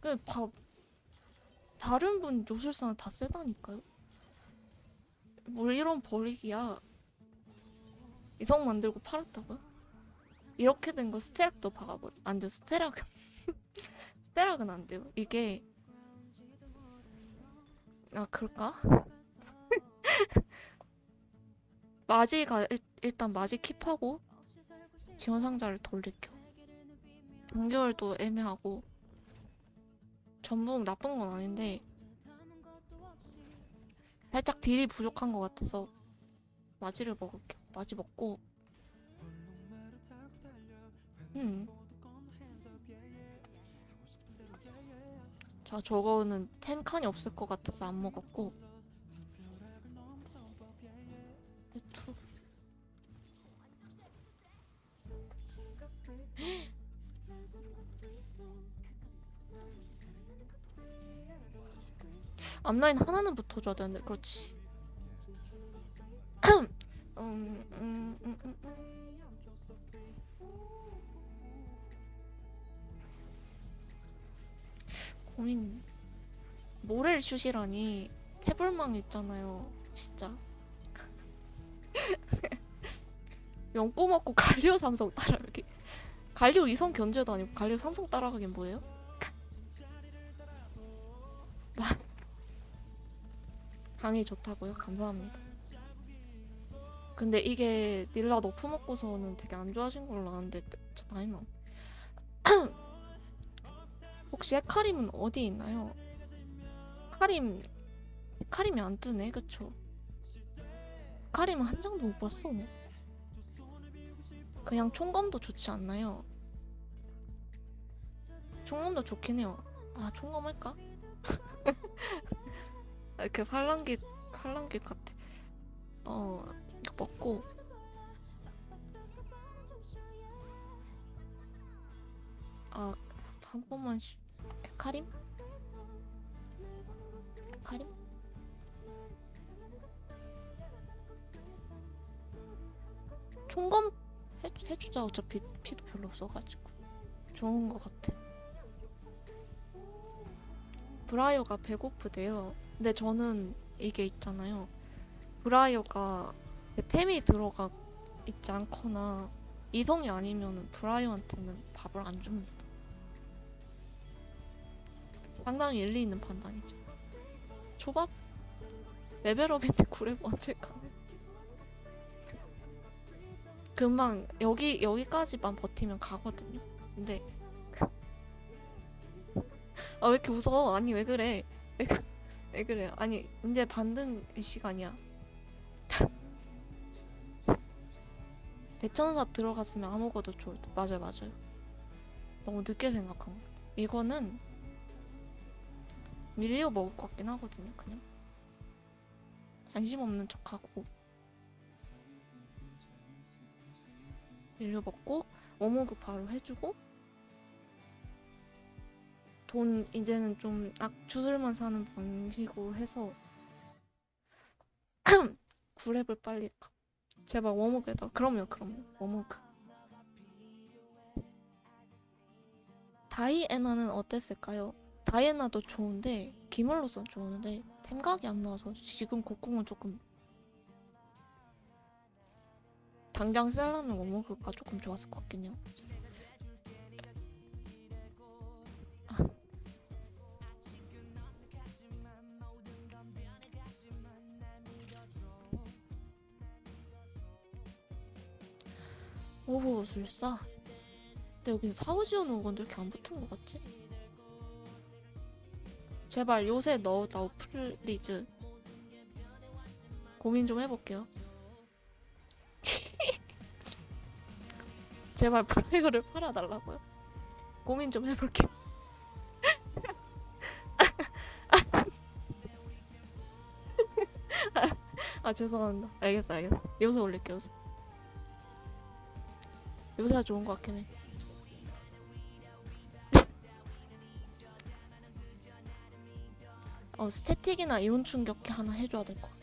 그 봐, 다른 분 요술사는 다 세다니까요. 뭘 이런 버리기야. 이성 만들고 팔았다고요? 이렇게 된 거 스테락도 박아버려. 안 돼, 스테락. 스테락은 안 돼요. 이게 아 그럴까? 마지가 일, 일단 마지 킵하고 지원 상자를 돌릴게요. 연결도 애매하고 전부 나쁜 건 아닌데 살짝 딜이 부족한 것 같아서 마지를 먹을게요. 마지 먹고 음. 자 저거는 템 칸이 없을 것 같아서 안 먹었고 앞라인 하나는 붙어줘야 되는데 그렇지. 고민 모렐 슛이라니 태블망 있잖아요 진짜 연꼬 먹고 갈리오 삼성 따라가기 갈리오 이성 견제도 아니고 갈리오 삼성 따라가긴 뭐예요? 강이 좋다고요? 감사합니다 근데 이게 닐라 너프 먹고서는 되게 안 좋아진 걸로 아는데 참 많이 나 혹시 헤카림은 어디 있나요? 카림 카림이 안 뜨네 그쵸? 카림은 한 장도 못 봤어 그냥 총검도 좋지 않나요? 총검도 좋긴 해요 아 총검 할까? 아, 이렇게 팔랑귀 팔랑귀 같아. 어 이거 먹고. 아 한 번만 쉬... 카림? 카림? 총검 해, 해주자. 어차피 피도 별로 없어가지고. 좋은 것 같아. 브라이어가 배고프대요 근데 저는 이게 있잖아요 브라이어가 템이 들어가 있지 않거나 이성이 아니면 브라이어한테는 밥을 안 줍니다 상당히 일리 있는 판단이죠. 초밥? 레벨업인데 구레브 언제 가네? 금방 여기 여기까지만 버티면 가거든요. 근데 아 왜 이렇게 웃어? 아니 왜 그래? 왜, 그- 왜 그래요? 아니 이제 반등 시간이야. 대천사 들어갔으면 아무것도 좋을 듯. 맞아요, 맞아요. 너무 늦게 생각한 것 같아. 이거는 밀리오 먹을 것 같긴 하거든요, 그냥. 관심 없는 척하고. 밀리오 먹고, 워머그 바로 해주고, 돈 이제는 좀 악주술만 사는 방식으로 해서, 구랩을 빨리 가. 제발 워머그에다. 그럼요, 그럼요. 워머그. 다이애나는 어땠을까요? 다이애나도 좋은데 기물로선 좋은데 템각이 안 나와서 지금 곡궁은 조금 당장 셀라면 워머그가 조금 좋았을 것 같긴 해요. 오술사 근데 여기 사우지온 오건 왜 이렇게 안 붙은 것 같지? 제발 요새 넣어다오 플리즈. 고민 좀 해볼게요. 제발 플래그를 팔아달라고요? 고민 좀 해볼게요. 아 죄송합니다. 알겠어 알겠어. 요새 올릴게요 요새 요새가 좋은 것 같긴 해 어, 스태틱이나 이온 충격기 하나 해줘야 될 것 같아.